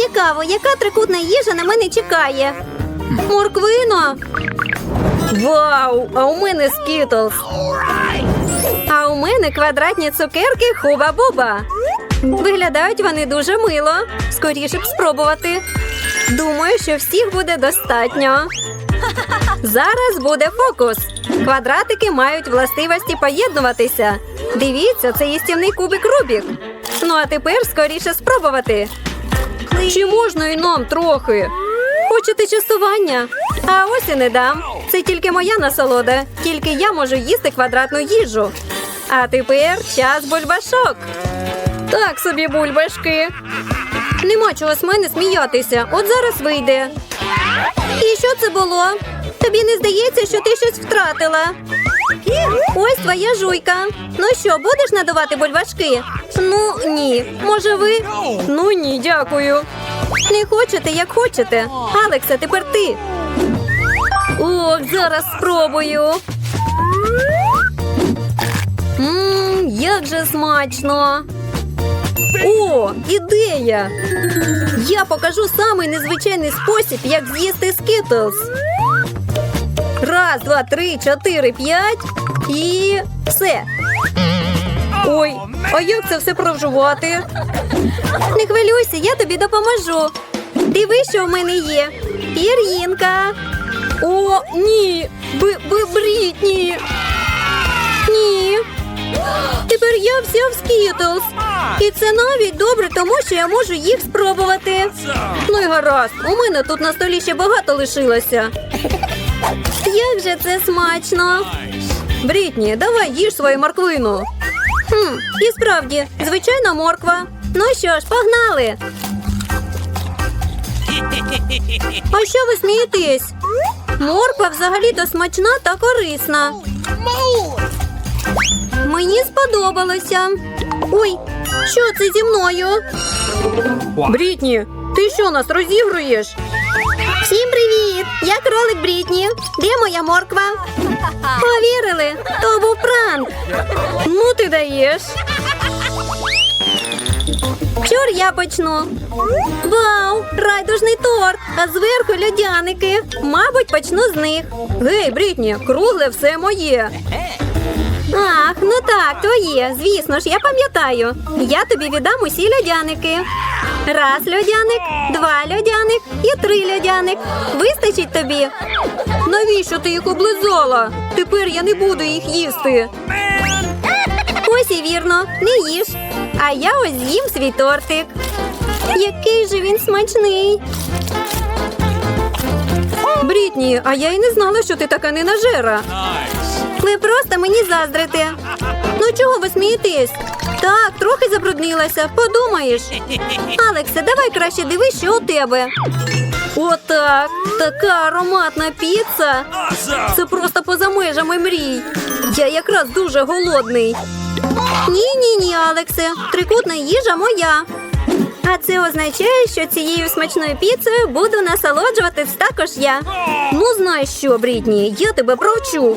Цікаво, яка трикутна їжа на мене чекає. Морквина. Вау! А у мене скітлс. А у мене квадратні цукерки Хуба-Буба. Виглядають вони дуже мило. Скоріше б спробувати. Думаю, що всіх буде достатньо. Зараз буде фокус. Квадратики мають властивості поєднуватися. Дивіться, це їстівний кубик Рубік. Ну а тепер скоріше спробувати. Чи можна і нам трохи? Хочете частування? А ось і не дам. Це тільки моя насолода. Тільки я можу їсти квадратну їжу. А тепер час бульбашок. Так собі бульбашки. Нема чого з мене сміятися. От зараз вийде. І що це було? Тобі не здається, що ти щось втратила? Ось твоя жуйка. Ну що, будеш надавати бульбашки? Ну ні. Може ви? Ну ні, дякую. Не хочете, як хочете. Алекса, тепер ти. Ох, зараз спробую. Мм, як же смачно. О, ідея! Я покажу самий незвичайний спосіб, як з'їсти скітлс. Раз, два, три, чотири, п'ять і все. Ой, а як це все провжувати? Не хвилюйся, я тобі допоможу. Диви, що в мене є. Пір'їнка. О, ні. Б, Б, Брітні. Ні. Тепер я вся в скітлс. І це навіть добре, тому що я можу їх спробувати. Ну і гаразд, у мене тут на столі ще багато лишилося. Як же це смачно. Брітні, давай їж свою морквину. Хм, і справді, звичайна морква. Ну що ж, погнали. А що ви смієтесь? Морква взагалі-то смачна та корисна. Мені сподобалося. Ой, що це зі мною? Брітні, ти що нас розігруєш? Всім привіт! Я кролик Брітні. Де моя морква? Повірили? То був пранк. Ну ти даєш. Чур я почну. Вау! Райдужний торт! А зверху льодяники. Мабуть, почну з них. Гей, Брітні, кругле все моє. Ах, ну так, твоє. Звісно ж, я пам'ятаю. Я тобі віддам усі льодяники. Раз льодяник, два льодяник і три льодяник. Вистачить тобі. Навіщо ти їх облизала? Тепер я не буду їх їсти. Ось і вірно, не їж. А я ось з'їм свій тортик. Який же він смачний. Брітні, а я й не знала, що ти така ненажера. Ви просто мені заздрите. Ну чого ви смієтесь? Так, трохи забруднилася, подумаєш. Алексе, давай краще дивись, що у тебе. Отак. Така ароматна піца. Це просто поза межами мрій. Я якраз дуже голодний. Ні, ні, ні, Алексе. Трикутна їжа моя. А це означає, що цією смачною піцею буду насолоджуватись також я. Ну, знаєш що, Брітні, я тебе провчу.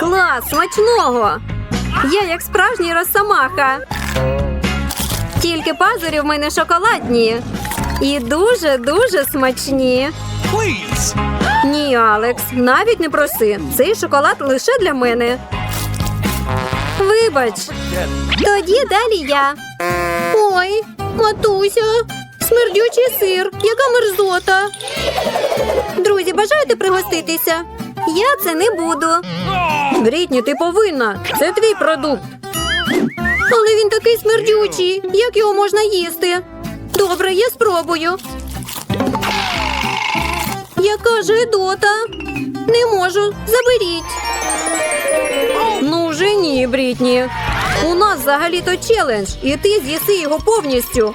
Клас, смачного! Я як справжній росомаха. Тільки пазурі в мене шоколадні. І дуже-дуже смачні. Please. Ні, Алекс, навіть не проси. Цей шоколад лише для мене. Вибач. Тоді далі я. Ой, матуся, смердючий сир, яка мерзота. Друзі, бажаєте пригоститися? Я це не буду. Брітні, ти повинна. Це твій продукт. Але він такий смердючий. Як його можна їсти? Добре, я спробую. Яка ж гидота? Не можу. Заберіть. Ну вже ні, Брітні. У нас взагалі-то челендж, і ти з'їси його повністю.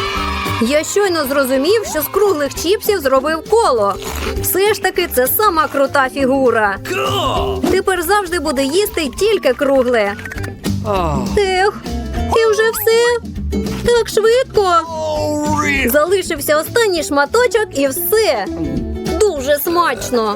Я щойно зрозумів, що з круглих чіпсів зробив коло. Все ж таки, це сама крута фігура. Тепер завжди буду їсти тільки кругле. Ех, і вже все. Так швидко. Залишився останній шматочок і все. Дуже смачно.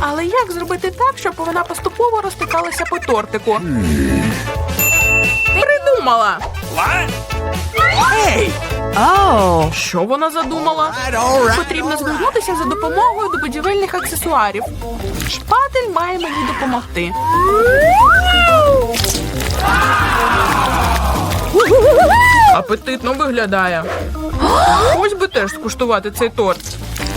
Але як зробити так, щоб вона поступово розтикалася по тортику? Придумала. Що вона задумала? Потрібно звернутися за допомогою до будівельних аксесуарів. Шпатель має мені допомогти. Апетитно виглядає. Ось би теж скуштувати цей торт.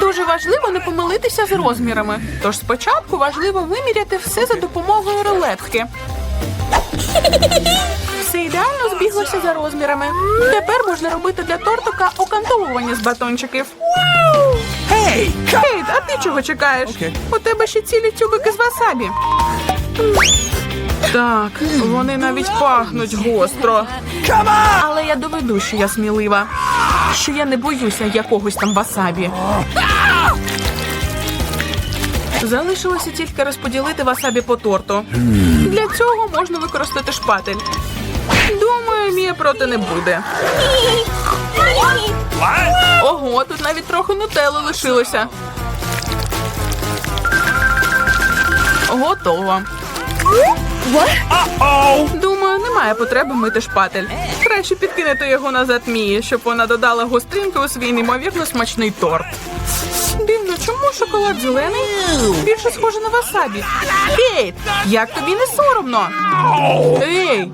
Дуже важливо не помилитися з розмірами. Тож спочатку важливо виміряти все за допомогою рулетки. Все ідеально збіглося за розмірами. Тепер можна робити для тортика окантовування з батончиків. Гей, Кейт, а ти чого чекаєш? У тебе ще цілі тюбики з васабі. Так, вони навіть пахнуть гостро. Але я доведу, що я смілива. Що я не боюся якогось там васабі. Залишилося тільки розподілити васабі по торту. Для цього можна використати шпатель. Думаю, Мія проти не буде. Ого, тут навіть трохи нутелли лишилося. Готово. Думаю, немає потреби мити шпатель. Краще підкинути його назад Мії, щоб вона додала гостринки у свій неймовірно смачний торт. Дивно, чому шоколад зелений? Більше схоже на васабі. Кейт, як тобі не соромно? Ей,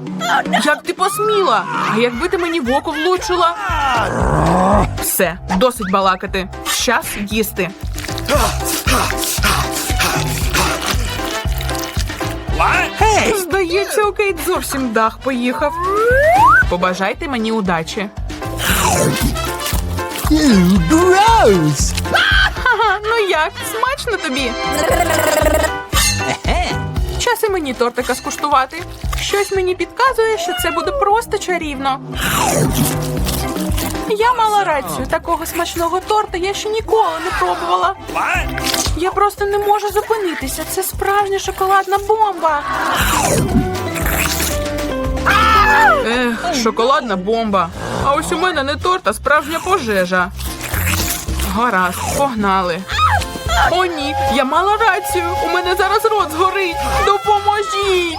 як ти посміла? А якби ти мені в око влучила? Все, досить балакати. Час їсти. Здається, у Кейт зовсім дах поїхав. Побажайте мені удачі. Gross! Ну як, смачно тобі? Час і мені тортика скуштувати. Щось мені підказує, що це буде просто чарівно. Я мала рацію, такого смачного торта я ще ніколи не пробувала. Я просто не можу зупинитися. Це справжня шоколадна бомба. Ех, шоколадна бомба. А ось у мене не торт, а справжня пожежа. Гаразд, погнали. О, ні, я мала рацію. У мене зараз рот згорить. Допоможіть.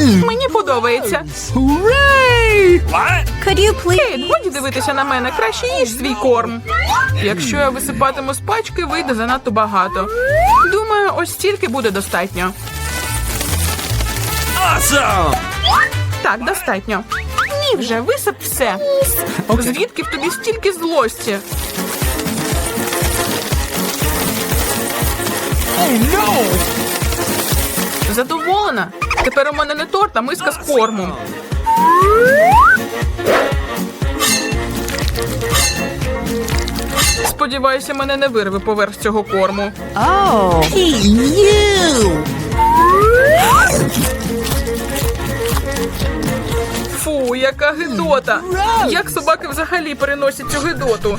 Мені подобається. Hooray! Could you please? Кейт, годі дивитися на мене, краще їж свій корм. Якщо я висипатиму з пачки, вийде занадто багато. Думаю, ось стільки буде достатньо. Awesome! Так, достатньо. Ні, вже висип все. Звідки в тобі стільки злості? Oh no! Задоволена? Тепер у мене не торт, а миска з кормом. Сподіваюся, мене не вирве поверх цього корму. Фу, яка гидота! Як собаки взагалі переносять цю гидоту?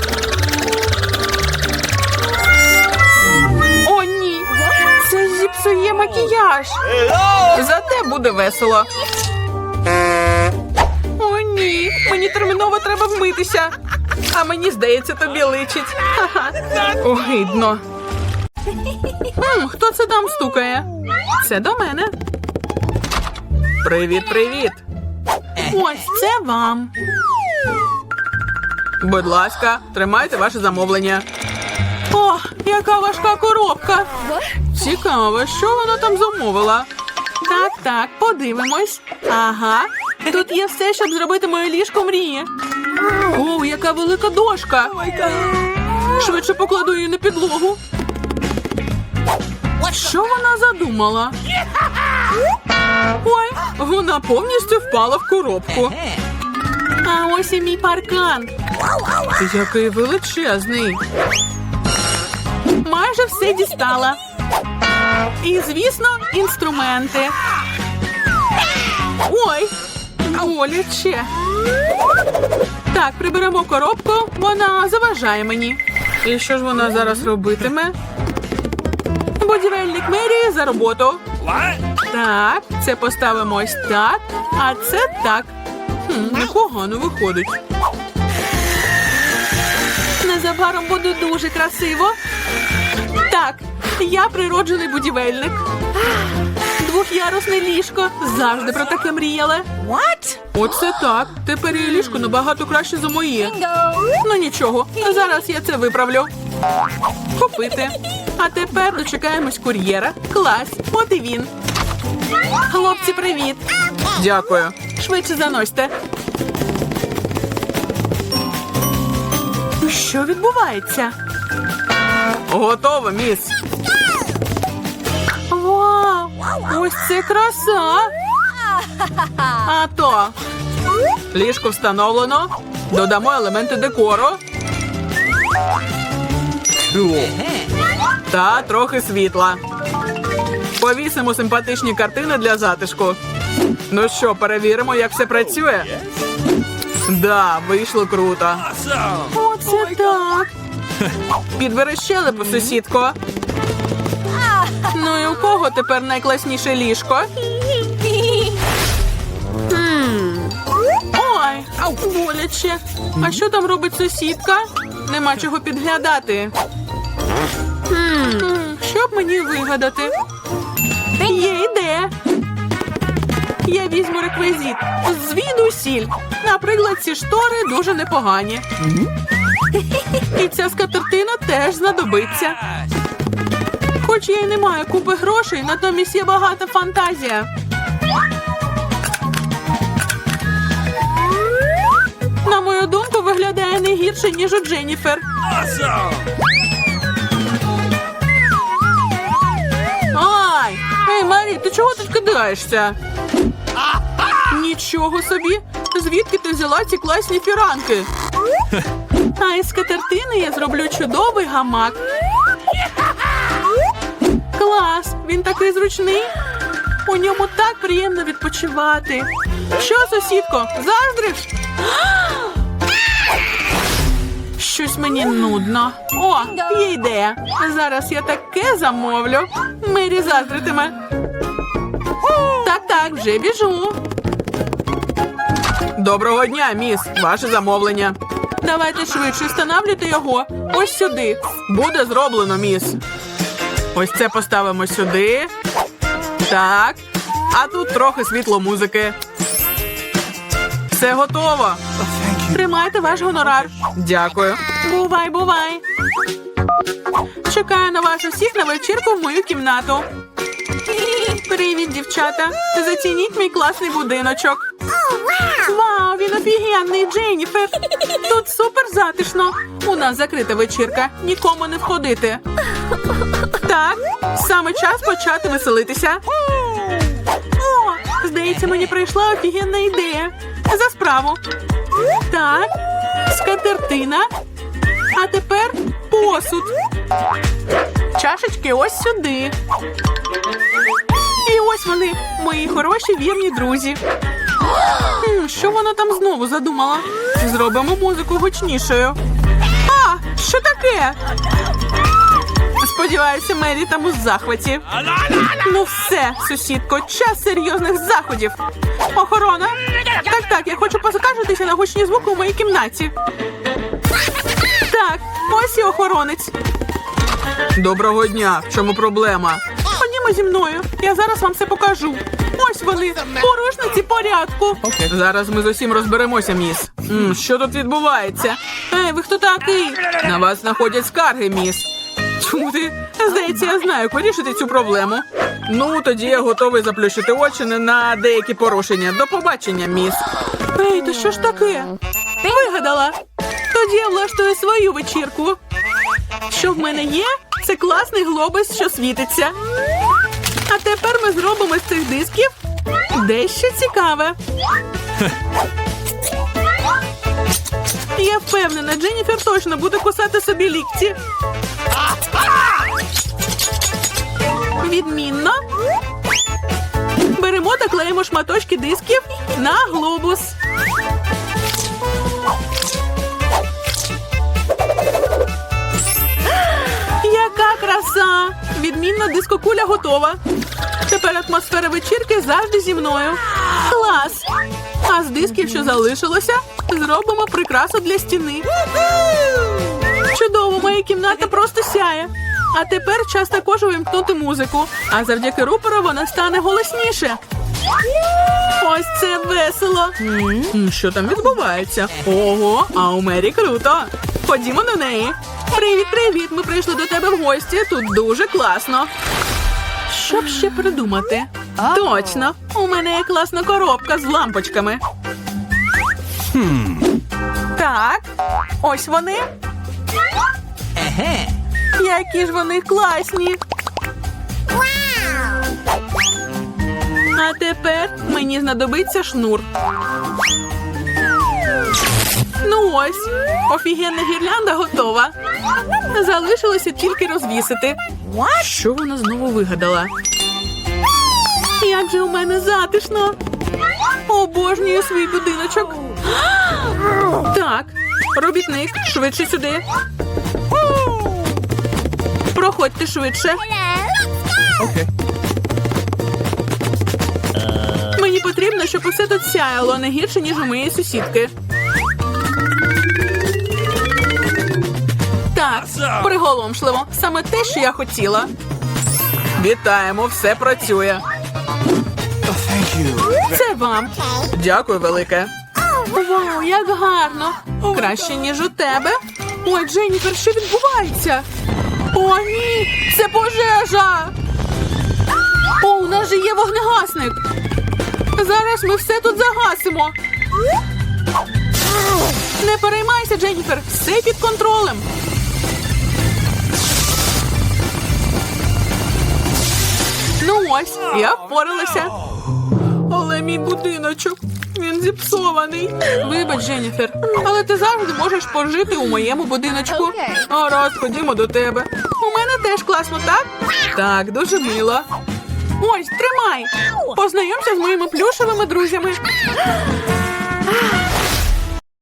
Псує макіяж. Зате буде весело. О, ні, мені терміново треба вмитися. А мені здається, тобі личить. Огидно. Хто це там стукає? Це до мене. Привіт, привіт. Ось це вам. Будь ласка, тримайте ваше замовлення. Яка важка коробка. Цікаво, що вона там замовила. Так, так, подивимось. Ага. Тут є все, щоб зробити моє ліжко мрії. О, яка велика дошка. Швидше покладу її на підлогу. Що вона задумала? Ой, вона повністю впала в коробку. А ось і мій паркан. Який величезний. Майже все дістала. І, звісно, інструменти. Ой, боляче. Так, приберемо коробку, вона заважає мені. І що ж вона зараз робитиме? Будівельник мерії за роботу. Так, це поставимо ось так, а це так. Хм, непогано виходить. Незабаром буде дуже красиво. Так, я природжений будівельник. Двох'ярусне ліжко. Завжди про таке мріяла. What? Оце так. Тепер її ліжко набагато краще за моє. Ну нічого, зараз я це виправлю. Купити. А тепер дочекаємось кур'єра. Клас, от і він. Хлопці, привіт. Дякую. Швидше заносьте. Що відбувається? Готово, міс. Вау! Ось це краса! А то. Ліжко встановлено. Додамо елементи декору. Та трохи світла. Повісимо симпатичні картини для затишку. Ну що, перевіримо, як все працює? Да, вийшло круто. Оце так. Підбери щелепу, сусідко. Ну і у кого тепер найкласніше ліжко? Ой, боляче. А що там робить сусідка? Нема чого підглядати. Що б мені вигадати? Є ідея. Я візьму реквізит. Звідусіль. Наприклад, ці штори дуже непогані. І ця скатертина теж знадобиться. Хоч я й не маю купи грошей, натомість є багата фантазія. На мою думку, виглядає не гірше, ніж у Дженніфер. Ай! Ей, Марі, ти чого тут кидаєшся? Нічого собі. Звідки ти взяла ці класні фіранки? А із скатертини я зроблю чудовий гамак. Клас! Він такий зручний. У ньому так приємно відпочивати. Що, сусідко, заздриш? Щось мені нудно. О, є ідея. Зараз я таке замовлю. Мері заздритиме. Так, так, вже біжу. Доброго дня, міс. Ваше замовлення. Давайте швидше встановлюйте його. Ось сюди. Буде зроблено, міс. Ось це поставимо сюди. Так. А тут трохи світло музики. Все готово. Тримайте ваш гонорар. Дякую. Бувай, бувай. Чекаю на вас усіх на вечірку в мою кімнату. Привіт, дівчата. Зацініть мій класний будиночок. Вау, він офігенний, Дженніфер. Тут супер затишно. У нас закрита вечірка. Нікому не входити. Так, саме час почати веселитися. О, здається, мені прийшла офігенна ідея. За справу. Так, скатертина. А тепер посуд. Чашечки ось сюди. І ось вони, мої хороші вірні друзі. Що вона там знову задумала? Зробимо музику гучнішою. А, що таке? Сподіваюся, Мері там у захваті. Ну все, сусідко, час серйозних заходів. Охорона. Так, так, я хочу поскаржитися на гучні звуки у моїй кімнаті. Так, ось і охоронець. Доброго дня. В чому проблема? Ходімо зі мною. Я зараз вам все покажу. Ось вони, порушниці порядку. Зараз ми з усім розберемося, міс. М, що тут відбувається? Ей, ви хто такий? На вас знаходять скарги, міс. Чому ти? Здається, я знаю, як вирішити цю проблему. Ну, тоді я готовий заплющити очі на деякі порушення. До побачення, міс. Ей, то що ж таке? Вигадала. Тоді я влаштую свою вечірку. Що в мене є? Це класний глобус, що світиться. А тепер ми зробимо з цих дисків дещо цікаве. Я впевнена, Дженніфер точно буде кусати собі лікті. Відмінно. Беремо та клеїмо шматочки дисків на глобус. Яка краса! Відмінна дискокуля готова. Тепер атмосфера вечірки завжди зі мною. Клас! А з дисків, що залишилося, зробимо прикрасу для стіни. Чудово, моя кімната просто сяє. А тепер час також увімкнути музику. А завдяки рупору вона стане голосніше. Ось це весело. Що там відбувається? Ого, а у Мері круто. Ходімо до неї. Привіт, привіт. Ми прийшли до тебе в гості. Тут дуже класно. Що б ще придумати? Точно, у мене є класна коробка з лампочками. Так, ось вони. Еге. Які ж вони класні. А тепер мені знадобиться шнур. Ну ось, офігенна гірлянда готова. Залишилося тільки розвісити. Що вона знову вигадала? Як же у мене затишно. Обожнюю свій будиночок. Так, робітник, швидше сюди. Проходьте швидше. Мені потрібно, щоб усе тут сяяло не гірше, ніж у моєї сусідки. Так, приголомшливо. Саме те, що я хотіла. Вітаємо, все працює. Це вам. Дякую, велике. Вау, як гарно! Краще, ніж у тебе. Ой, Дженніфер, що відбувається? О, ні! Це пожежа! О, у нас же є вогнегасник. Зараз ми все тут загасимо. Не переймайся, Дженніфер, все під контролем. Ну ось, я впоралася. Але мій будиночок, він зіпсований. Вибач, Дженніфер, але ти завжди можеш пожити у моєму будиночку. Гаразд, ходімо до тебе. У мене теж класно, так? Так, дуже мило. Ось, тримай. Познайомся з моїми плюшевими друзями.